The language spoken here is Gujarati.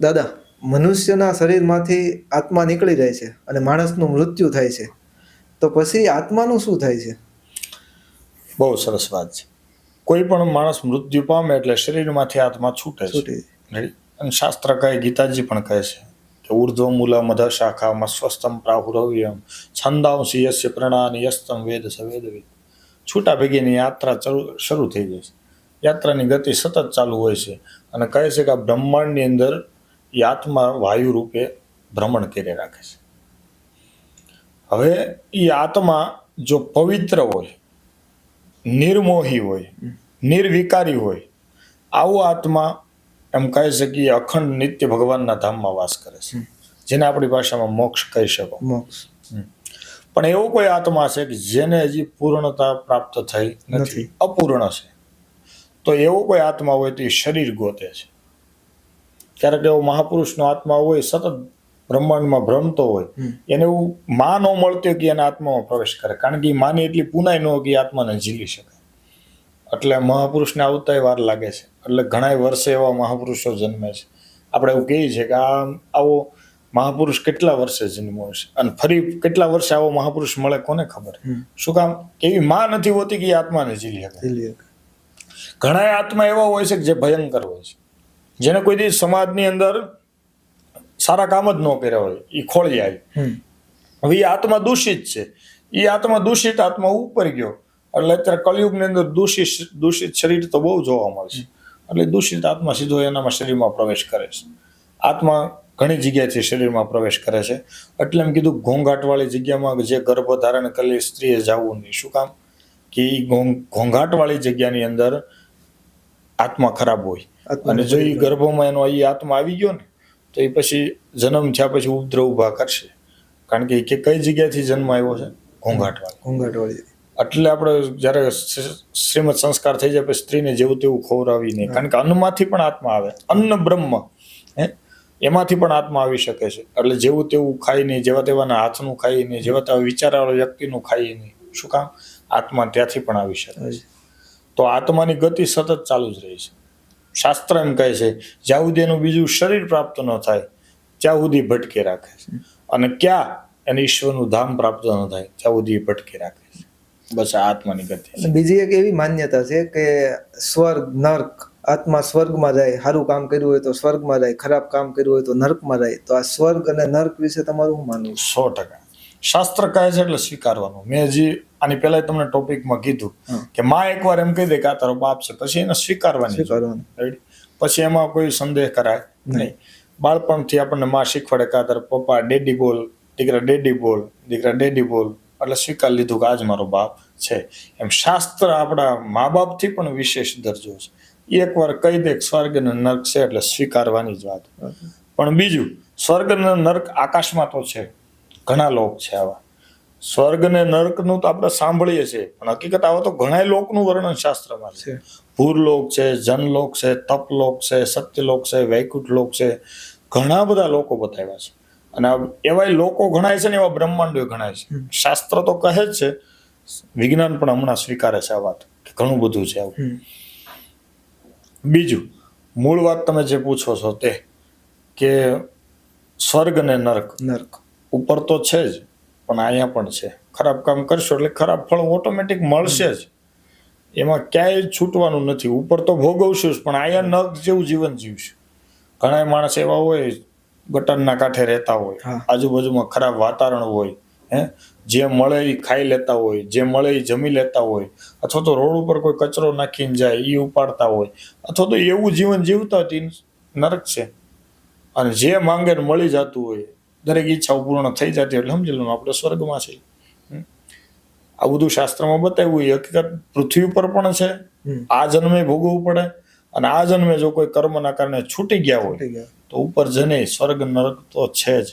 દાદા મનુષ્યના શરીરમાંથી આત્મા નીકળી જાય છે અને માણસનું મૃત્યુ થાય છે. તો પછી આત્માનું શું થાય છે? બહુ સરસ વાત છે. કોઈ પણ માણસ મૃત્યુ પામે એટલે શરીરમાંથી આત્મા છૂટે છે. અને શાસ્ત્ર કહે ગીતાજી પણ કહે છે કે ઉર્ધ્વ મૂલ મધ શાખામાં સ્વસ્તમ પ્રાહુરવ્યમ છંદાંશી યસ્ય પ્રણાની યસ્તમ વેદ સવેદ છૂટા ભેગીની યાત્રા શરૂ થઈ જાય છે. યાત્રાની ગતિ સતત ચાલુ હોય છે અને કહે છે કે આ બ્રહ્માંડની અંદર એ આત્મા વાયુ રૂપે ભ્રમણ કરી રાખે છે. હવે એ આત્મા જો પવિત્ર હોય નિર્મોહી હોય નિર્વિકારી હોય આવો આત્મા એમ કહી શકીએ અખંડ નિત્ય ભગવાનના ધામમાં વાસ કરે છે. જેને આપણી ભાષામાં મોક્ષ કહી શકો. મોક્ષ. પણ એવો કોઈ આત્મા છે કે જેને હજી પૂર્ણતા પ્રાપ્ત થઈ નથી. નથી. અપૂર્ણ છે. તો એવો કોઈ આત્મા હોય તો એ શરીર ગોતે છે. ક્યારેક એવો મહાપુરુષનો આત્મા હોય સતત બ્રહ્માંડમાં ભ્રમતો હોય એને એવું માં ન મળતી હોય કે એના આત્મામાં પ્રવેશ કરે. કારણ કે એ માની એટલી પુનાય ન હોય કે આત્માને ઝીલી શકે. એટલે મહાપુરુષને આવતાય વાર લાગે છે. એટલે ઘણા વર્ષે એવા મહાપુરુષો જન્મે છે. આપણે એવું કહીએ છીએ કે આ આવો મહાપુરુષ કેટલા વર્ષે જન્મ્યો છે? અને ફરી કેટલા વર્ષે આવો મહાપુરુષ મળે કોને ખબર? શું કામ? એવી માં નથી હોતી કે આત્માને ઝીલી શકે. ઘણા આત્મા એવા હોય છે કે જે ભયંકર હોય છે. જેને કોઈ દી સમાજની અંદર સારા કામ જ ન કર્યા હોય એ ખોળી આવી હવે એ આત્મા દૂષિત છે. એ આત્મા દૂષિત આત્મા ઉપર ગયો. એટલે અત્યારે કલયુગની અંદર દૂષિત દૂષિત શરીર તો બહુ જોવા મળશે એટલે દૂષિત આત્મા સીધો એનામાં શરીરમાં પ્રવેશ કરે છે. આત્મા ઘણી જગ્યાએથી શરીરમાં પ્રવેશ કરે છે. એટલે એમ કીધું ઘોંઘાટવાળી જગ્યામાં જે ગર્ભ ધારણ કરેલી સ્ત્રીએ જવું નહીં શું કામ? કે એ ઘોંઘાટવાળી જગ્યાની અંદર આત્મા ખરાબ હોય. અને જો એ ગર્ભમાં એનો એ આત્મા આવી ગયો ને તો એ પછી જન્મ થયા પછી ઉપદ્રવ ઊભા કરશે. કારણ કે કે કઈ જગ્યાથી જન્મ આવ્યો છે? ઘોંઘાટવાળી. ઘોંઘાટવાળી. એટલે આપણે જ્યારે શ્રીમદ સંસ્કાર થઈ જાય પછી સ્ત્રીને જેવું તેવું ખવડાવી નહીં કારણ કે અન્નમાંથી પણ આત્મા આવે. અન્ન બ્રહ્મ હે? એમાંથી પણ આત્મા આવી શકે છે. એટલે જેવું તેવું ખાઈ નહીં જેવા તેવાના હાથનું ખાઈ નહીં જેવા તેવા વિચારવાળા વ્યક્તિનું ખાઈ નહીં શું કામ? આત્મા ત્યાંથી પણ આવી શકે. છે તો આત્માની ગતિ સતત ચાલુ જ રહી છે. શાસ્ત્ર એમ કહે છે જ્યાં સુધી એનું બીજું શરીર પ્રાપ્ત ન થાય ત્યાં સુધી ભટકે રાખે છે. અને ક્યાં એને ઈશ્વરનું ધામ પ્રાપ્ત ન થાય ત્યાં સુધી ભટકી રાખે છે. બસ આત્માની ગતિ બીજી એક એવી માન્યતા છે કે સ્વર્ગ નર્ક આત્મા સ્વર્ગમાં જાય સારું કામ કર્યું હોય તો સ્વર્ગમાં જાય ખરાબ કામ કર્યું હોય તો નર્કમાં જાય. તો આ સ્વર્ગ અને નર્ક વિશે તમારું શું માનવું સો ટકા. શાસ્ત્ર કહે છે એટલે સ્વીકારવાનું. મેં હજી આની પહેલા તમને ટોપિકમાં કીધું કે માં એકવાર એમ કહી દે કે આ તારો બાપ છે પછી એને સ્વીકારવાની પછી એમાં કોઈ સંદેહ કરાય? નહીં. બાળપણથી આપણને માં શીખવાડે કે આ તારા પપ્પા ડેડી બોલ દીકરા ડેડી બોલ દીકરા ડેડી બોલ. એટલે સ્વીકાર લીધું કે આજ મારો બાપ છે. એમ શાસ્ત્ર આપણા મા બાપથી પણ વિશેષ દરજ્જો છે. એકવાર કહી દે કે સ્વર્ગ અને નર્ક છે એટલે સ્વીકારવાની જ વાત. પણ બીજું સ્વર્ગ અને નર્ક આકાશમાં તો છે. ઘણા લોક છે આવા. સ્વર્ગ અને નર્કનું તો આપણે સાંભળીએ છીએ. પણ હકીકત આવા તો ઘણા લોકનું વર્ણન શાસ્ત્રમાં છે. ભૂરલોક છે જનલોક છે તપલોક છે સત્યલોક છે વૈકુંઠ લોક છે. ઘણા બધા લોકો બતાવ્યા છે. અને આ એવાય લોકો ગણાય છે ને એવા બ્રહ્માંડો ગણાય છે. શાસ્ત્ર તો કહે જ છે. વિજ્ઞાન પણ હમણાં સ્વીકારે છે આ વાત કે ઘણું બધું છે આવું. બીજું મૂળ વાત તમે જે પૂછો છો તે કે સ્વર્ગ ને નર્ક નર્ક. ઉપર તો છે જ. પણ અહીંયા પણ છે. ખરાબ કામ કરશો એટલે ખરાબ ફળ ઓટોમેટિક મળશે જ. એમાં ક્યાંય છૂટવાનું નથી. ઉપર તો ભોગવશું જ પણ અહીંયા નર્ક જેવું જીવન જીવશું. ઘણા માણસ એવા હોય ગટરના કાંઠે રહેતા હોય. આજુબાજુમાં ખરાબ વાતાવરણ હોય હે? જે મળે એ ખાઈ લેતા હોય જે મળે એ જમી લેતા હોય અથવા તો રોડ ઉપર કોઈ કચરો નાખીને જાય એ ઉપાડતા હોય અથવા તો એવું જીવન જીવતા નરક છે. અને જે માંગે મળી જતું હોય દરેક ઈચ્છાઓ પૂર્ણ થઈ જતી એટલે સમજી લેવાનું આપણે સ્વર્ગમાં છે આ બધું શાસ્ત્રમાં બતાવ્યું એ હકીકત પૃથ્વી ઉપર પણ છે આ જન્મે ભોગવવું પડે અને આ જન્મે જો કોઈ કર્મના કારણે છૂટી ગયા હોય તો ઉપર જને સ્વર્ગ નરક તો છે જ.